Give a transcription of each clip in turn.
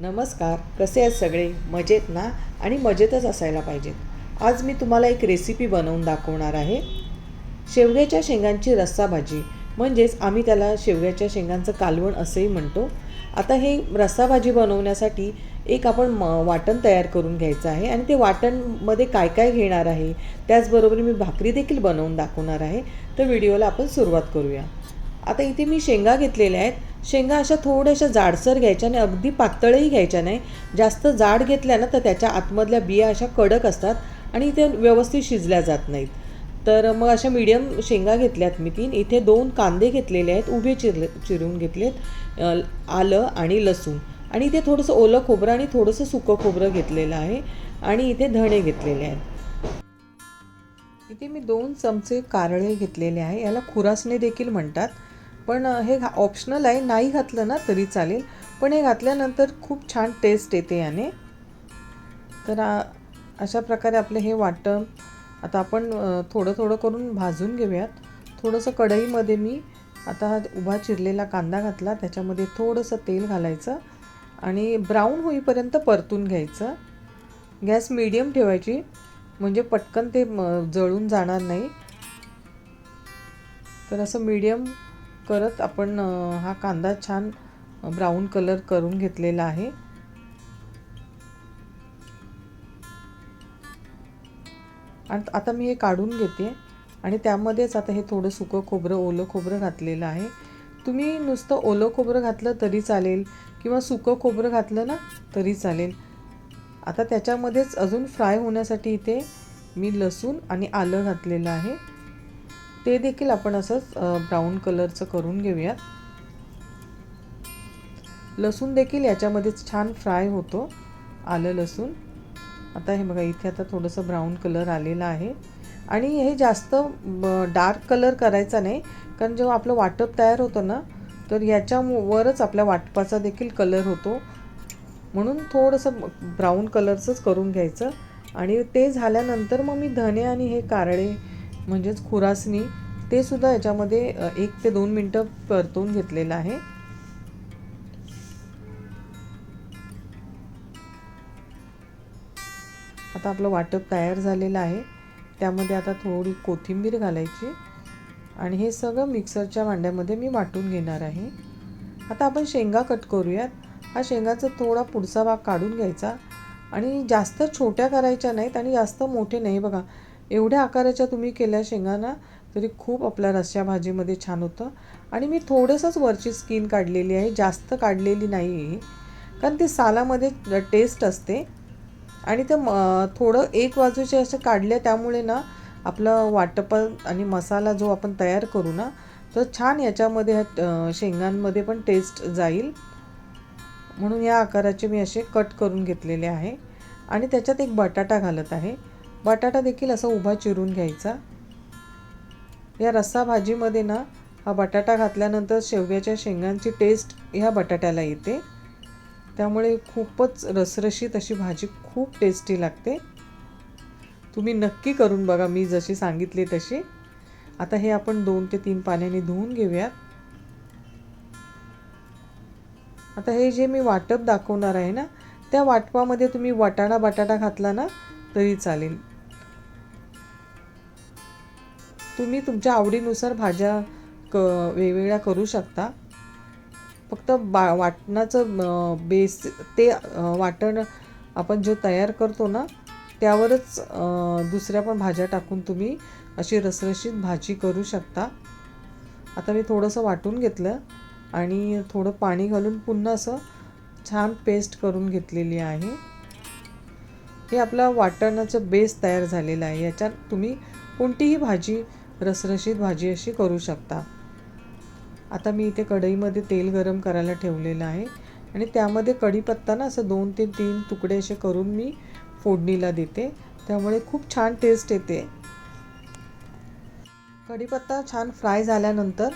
नमस्कार कसे आहेत सगळे? मजेत ना? आणि मजेतच असायला पाहिजेत. आज मी तुम्हाला एक रेसिपी बनवून दाखवणार आहे. शेवग्याच्या शेंगांची रस्सा भाजी. म्हणजेच आम्ही त्याला शेवग्याच्या शेंगांचं कालवण असंही म्हणतो. आता हे रस्सा भाजी बनवण्यासाठी एक आपण म वाटण तयार करून घ्यायचं आहे. आणि ते वाटणमध्ये काय काय घेणार आहे त्याचबरोबर मी भाकरी देखील बनवून दाखवणार आहे. तर व्हिडिओला आपण सुरुवात करूया. आता इथे मी शेंगा घेतलेल्या आहेत. शेंगा अशा थोड्याशा जाडसर घ्यायच्या आणि अगदी पातळही घ्यायच्या नाही. जास्त जाड घेतल्या ना तर त्याच्या आतमधल्या बिया अशा कडक असतात आणि त्या व्यवस्थित शिजल्या जात नाहीत. तर मग अशा मीडियम शेंगा घेतल्यात मी तीन. इथे दोन कांदे घेतलेले आहेत उभे चिरले चिरून घेतलेत आलं आणि लसूण. आणि इथे थोडंसं ओलं खोबरं आणि थोडंसं सुकं खोबरं घेतलेलं आहे आणि इथे धणे घेतलेले आहेत. इथे मी दोन चमचे कारळे घेतलेले आहे याला खुरासणे देखील म्हणतात. पण हे घा ऑप्शनल आहे. नाही घातलं ना तरी चालेल. पण हे घातल्यानंतर खूप छान टेस्ट येते याने. तर अशा प्रकारे आपलं हे वाटण आता आपण थोडं थोडं करून भाजून घेऊयात. थोडंसं कढईमध्ये मी आता हा उभा चिरलेला कांदा घातला. त्याच्यामध्ये थोडंसं तेल घालायचं आणि ब्राऊन होईपर्यंत परतून घ्यायचं. गॅस मीडियम ठेवायची. म्हणजे पटकन ते म, जळून जाणार नाही. तर असं मीडियम परत आपण हा कांदा छान ब्राऊन कलर करून घेतलेला आहे. आणि आता मी हे काढून घेते. आणि त्यामध्येच आता हे थोडं सुकं खोबरं ओलं खोबरं घातलेलं आहे. तुम्ही नुसतं ओलं खोबरं घातलं तरी चालेल किंवा सुकं खोबरं घातलं ना तरी चालेल. आता त्याच्यामध्येच अजून फ्राय होण्यासाठी इथे मी लसूण आणि आलं घातलेलं आहे. ते देखील आपण असंच ब्राऊन कलरचं करून घेऊयात. लसूण देखील याच्यामध्येच छान फ्राय होतो. आलं लसूण. आता हे बघा इथे आता थोडंसं ब्राऊन कलर आलेला आहे. आणि हे जास्त डार्क कलर करायचा नाही कारण जेव्हा आपलं वाटप तयार होतं ना तर याच्यावरच आपल्या वाटपाचा देखील कलर होतो. म्हणून थोडंसं ब्राऊन कलरचंच करून घ्यायचं. आणि ते झाल्यानंतर मग मी धने आणि हे कारळे म्हणजेच खुरासणी ते सुद्धा याच्यामध्ये एक ते दोन मिनटं परतून घेतलेलं आहे. आता आपलं वाटप तयार झालेलं आहे. त्यामध्ये आता थोडी कोथिंबीर घालायची आणि हे सगळं मिक्सरच्या भांड्यामध्ये मी वाटून घेणार आहे. आता आपण शेंगा कट करूयात. हा शेंगाचा थोडा पुढचा भाग काढून घ्यायचा आणि जास्त छोट्या करायच्या नाहीत आणि जास्त मोठे नाही. बघा एवढ्या आकाराच्या तुम्ही केल्या शेंगांना तरी खूप आपल्या रस्स्या भाजीमध्ये छान होतं. आणि मी थोडंसंच वरची स्किन काढलेली आहे जास्त काढलेली नाही आहे कारण ती सालामध्ये टेस्ट असते. आणि ते म थोडं एक बाजूचे असं काढले त्यामुळे ना आपलं वाटप आणि मसाला जो आपण तयार करू ना तर छान याच्यामध्ये ह्या, शेंगांमध्ये पण टेस्ट जाईल. म्हणून या आकाराचे मी असे कट करून घेतलेले आहे. आणि त्याच्यात एक बटाटा घालत आहे. बटाटा देखील असा उभा चिरून घ्यायचा. या रस्सा भाजीमध्ये ना हा बटाटा घातल्यानंतर शेवग्याच्या शेंगांची टेस्ट ह्या बटाट्याला येते. त्यामुळे खूपच रसरशीत अशी भाजी खूप टेस्टी लागते. तुम्ही नक्की करून बघा मी जशी सांगितली तशी. आता हे आपण दोन ते तीन पाण्याने धुवून घेऊयात. आता हे जे मी वाटप दाखवणार आहे ना त्या वाटपामध्ये तुम्ही वाटाणा बटाटा घातला ना तरी चालेल. तुम्ही तुमच्या आवडीनुसार भाज्या क वेगवेगळ्या करू शकता. फक्त बा वाटणाचं बेस ते वाटण आपण जो तयार करतो ना त्यावरच दुसऱ्या पण भाज्या टाकून तुम्ही अशी रसरशीत भाजी करू शकता. आता मी थोडंसं वाटून घेतलं आणि थोडं पाणी घालून पुन्हा असं छान पेस्ट करून घेतलेली आहे. हे आपलं वाटणाचं बेस तयार झालेलं आहे. याच्यात तुम्ही कोणतीही भाजी रसरशीत भाजी अशी करू शकता. आता मी इथे कढईमध्ये तेल गरम करायला ठेवलेलं आहे आणि त्यामध्ये कढीपत्ता ना असं दोन ते तीन तुकडे असे करून मी फोडणीला देते. त्यामुळे खूप छान टेस्ट येते. कढीपत्ता छान फ्राय झाल्यानंतर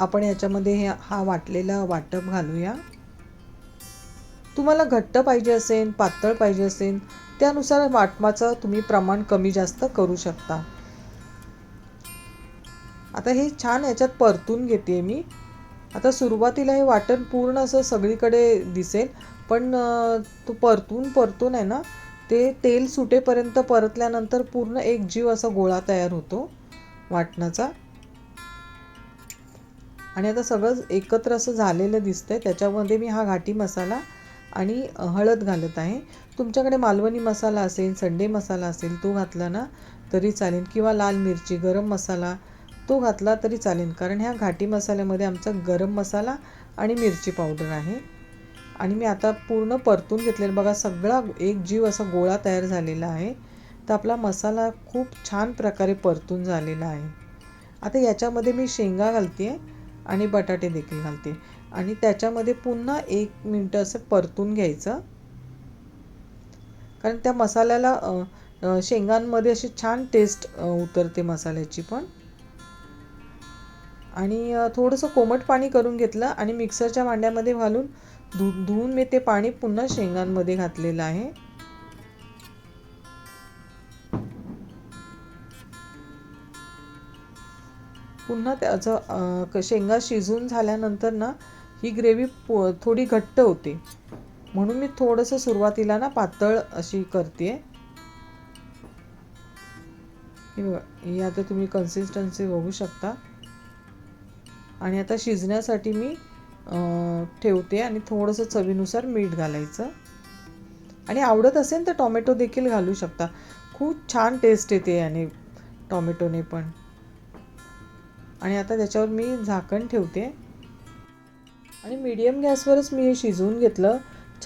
आपण याच्यामध्ये हे हा वाटलेला वाटप घालूया. तुम्हाला घट्ट पाहिजे असेल पातळ पाहिजे असेल त्यानुसार वाटमाचं तुम्ही प्रमाण कमी जास्त करू शकता. आता हे छान याच्यात परतून घेते मी. आता सुरुवातीला हे वाटण पूर्ण असं सगळीकडे दिसेल पण तो परतून परतून आहे ना ते तेल सुटेपर्यंत परतल्यानंतर पूर्ण एक जीव असा गोळा तयार होतो वाटणाचा. आणि आता सगळं एकत्र असं झालेलं दिसतंय त्याच्यामध्ये मी हा घाटी मसाला आणि हळद घालत आहे. तुमच्याकडे मालवणी मसाला असेल संडे मसाला असेल तो घातला ना तरी चालेल. किंवा लाल मिरची गरम मसाला तो घातला तरी चालेल. कारण ह्या घाटी मसाल्यामध्ये आमचा गरम मसाला आणि मिरची पावडर आहे. आणि मी आता पूर्ण परतून घेतलेलं. बघा सगळा एक जीव असा गोळा तयार झालेला आहे. तर आपला मसाला खूप छान प्रकारे परतून झालेला आहे. आता याच्यामध्ये मी शेंगा घालते आहे आणि बटाटे देखील घालते. आणि त्याच्यामध्ये पुन्हा एक मिनटं असं परतून घ्यायचं. कारण त्या मसाल्याला शेंगांमध्ये अशी छान टेस्ट उतरते मसाल्याची पण. आणि थोडंसं कोमट पाणी करून घेतलं आणि मिक्सरच्या भांड्यामध्ये घालून धु धुवून मी ते पाणी पुन्हा शेंगांमध्ये घातलेलं आहे. पुन्हा त्याचं शेंगा शिजून झाल्यानंतर ना ही ग्रेव्ही पो थोडी घट्ट होते. म्हणून मी थोडंसं सुरुवातीला ना पातळ अशी करते. हे बघा ही आता तुम्ही कन्सिस्टन्सी बघू शकता. आणि आता शिजण्यासाठी मी ठेवते आणि थोडंसं चवीनुसार मीठ घालायचं. आणि आवडत असेल तर टॉमॅटो देखील घालू शकता. खूप छान टेस्ट येते याने टॉमॅटोने पण. आणि आता त्याच्यावर मी झाकण ठेवते. आणि मीडियम गॅसवरच मी हे शिजवून घेतलं.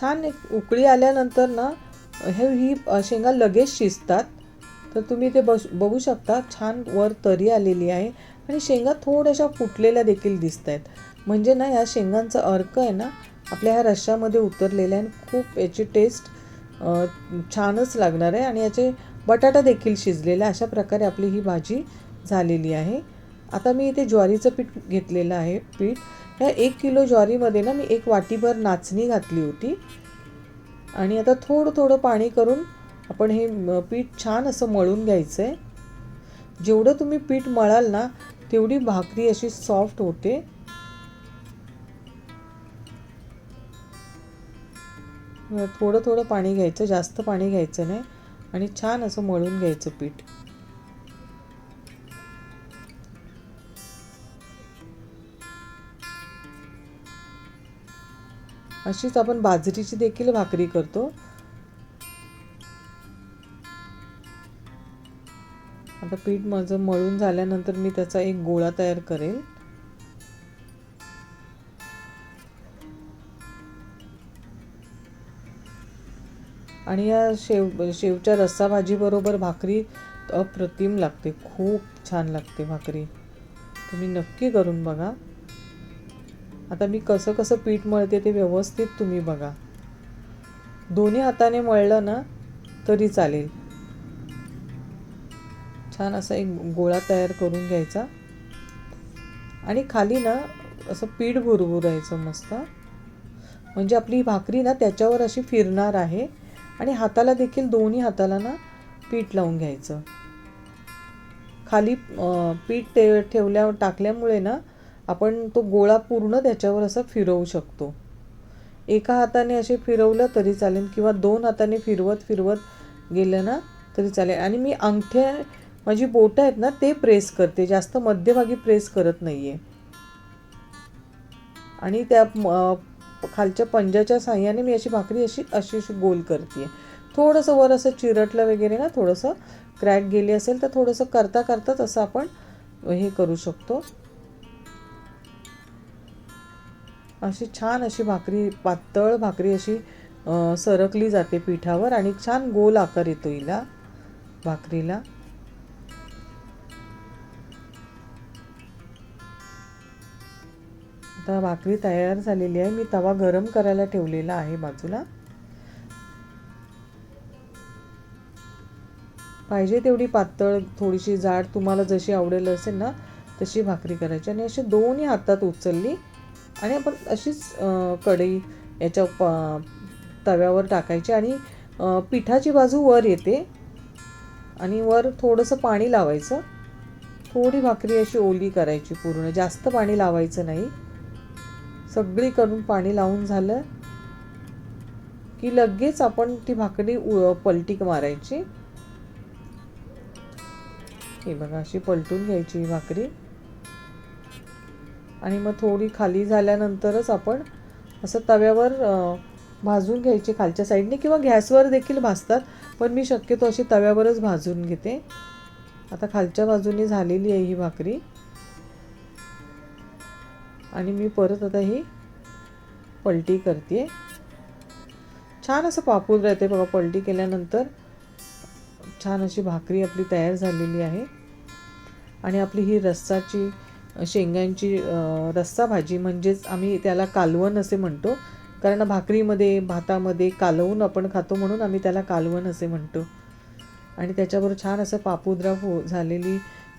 छान एक उकळी आल्यानंतर ना हे ही शेंगा लगेच शिजतात. तर तुम्ही ते बस बघू शकता छान वर तरी आलेली आहे. आणि शेंगा थोड्याशा फुटलेल्या देखील दिसत आहेत म्हणजे ना या शेंगांचा अर्क आहे ना आपल्या ह्या रश्श्यामध्ये उतरलेला आहे आणि खूप याची टेस्ट छानच लागणार आहे. आणि याचे बटाटा देखील शिजलेला आहे. अशा प्रकारे आपली ही भाजी झालेली आहे. आता मी इथे ज्वारीचं पीठ घेतलेलं आहे पीठ. ह्या एक किलो ज्वारीमध्ये ना मी एक वाटीभर नाचणी घातली होती. आणि आता थोडं थोडं पाणी करून आपण हे पीठ छान असं मळून घ्यायचं आहे जेवढं तुम्ही पीठ मळाल ना तेवढी भाकरी अशी सॉफ्ट होते. थोडं थोडं पाणी घ्यायचं जास्त पाणी घ्यायचं नाही आणि छान असं मळून घ्यायचं पीठ. अशीच आपण बाजरीची देखील भाकरी करतो. पीठ माझं मळून झाल्यानंतर मी त्याचा एक गोळा तयार करेल. आणि या शेव शेवच्या रस्सा भाजीबरोबर भाकरी अप्रतिम लागते. खूप छान लागते भाकरी. तुम्ही नक्की करून बघा. आता मी कसं कसं पीठ मळते ते व्यवस्थित तुम्ही बघा. दोन्ही हाताने मळलं ना तरी चालेल. छान असा एक गोळा तयार करून घ्यायचा. आणि खाली ना असं पीठ भुरभुरायचं मस्त. म्हणजे आपली भाकरी ना त्याच्यावर अशी फिरणार आहे. आणि हाताला देखील दोन्ही हाताला ना पीठ लावून घ्यायचं. खाली पीठ ते ठेवल्या टाकल्यामुळे ना आपण तो गोळा पूर्ण त्याच्यावर असं फिरवू शकतो. एका हाताने असे फिरवलं तरी चालेल किंवा दोन हाताने फिरवत फिरवत गेलं ना तरी चालेल. आणि मी अंगठ्या माझी बोटं आहेत ना ते प्रेस करते. जास्त मध्यभागी प्रेस करत नाही आहे आणि त्या खालच्या पंजाच्या साह्याने मी अशी भाकरी अशी अशी अशी गोल करते थोडंसं वर असं चिरटलं वगैरे ना थोडंसं क्रॅक गेली असेल तर थोडंसं करता करता तसं आपण हे करू शकतो. अशी छान अशी भाकरी पातळ भाकरी अशी सरकली जाते पिठावर आणि छान गोल आकार येतो हिला भाकरीला. आता भाकरी तयार झालेली आहे. मी तवा गरम करायला ठेवलेला आहे बाजूला. पाहिजे तेवढी पातळ थोडीशी जाड तुम्हाला जशी आवडेल असेल ना तशी भाकरी करायची. आणि अशी दोन्ही हातात उचलली. आणि आपण अशीच कढई याच्या प तव्यावर टाकायची. आणि पिठाची बाजू वर येते. आणि वर थोडंसं पाणी लावायचं. थोडी भाकरी अशी ओली करायची पूर्ण. जास्त पाणी लावायचं नाही. सगळी करून पाणी लावून झालं की लगेच आपण ती भाकरी उ पलटी मारायची. हे बघा अशी पलटून घ्यायची ही भाकरी. आणि मग थोडी खाली झाल्यानंतरच आपण असं तव्यावर भाजून घ्यायची खालच्या साईडने किंवा गॅसवर देखील भाजतात पण मी शक्यतो अशी तव्यावरच भाजून घेते. आता खालच्या बाजूने झालेली आहे ही भाकरी. आणि मी परत आता ही पलटी करते. छान असं पापून राहते बघा पलटी केल्यानंतर. छान अशी भाकरी आपली तयार झालेली आहे. आणि आपली ही रस्साची शेंगांची रस्सा भाजी म्हणजेच आम्ही त्याला कालवण असे म्हणतो. कारण भाकरीमध्ये भातामध्ये कालवून आपण खातो म्हणून आम्ही त्याला कालवण असे म्हणतो. आणि त्याच्याबरोबर छान असं पापुद्रा हो झालेली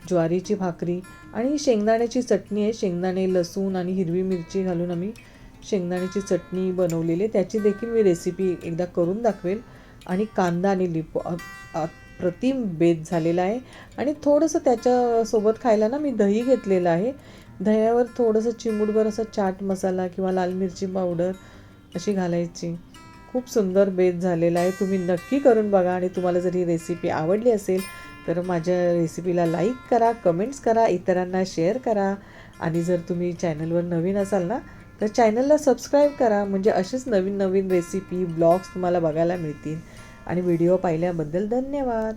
ज्वारीची भाकरी आणि शेंगदाण्याची चटणी आहे. शेंगदाणे लसूण आणि हिरवी मिरची घालून आम्ही शेंगदाण्याची चटणी बनवलेली आहे. त्याची देखील मी रेसिपी एकदा करून दाखवेल. आणि कांदा आणि लिंबू प्रतिम अप्रतिम बेत झालेला आहे. आणि थोडंसं त्याच्यासोबत खायला ना मी दही घेतलेलं आहे. दह्यावर थोडंसं चिमूटभर असं चाट मसाला किंवा लाल मिरची पावडर अशी घालायची. खूप सुंदर बेत झालेला आहे. तुम्ही नक्की करून बघा आणि तुम्हाला जर ही रेसिपी आवडली असेल तर माझ्या रेसिपीला लाईक करा कमेंट्स करा इतरांना शेअर करा. आणि जर तुम्ही चॅनलवर नवीन असाल ना तर चॅनलला सबस्क्राईब करा. म्हणजे असेच नवीन नवीन रेसिपी ब्लॉग्स तुम्हाला बघायला मिळतील. आणि व्हिडिओ पाहिल्याबद्दल धन्यवाद.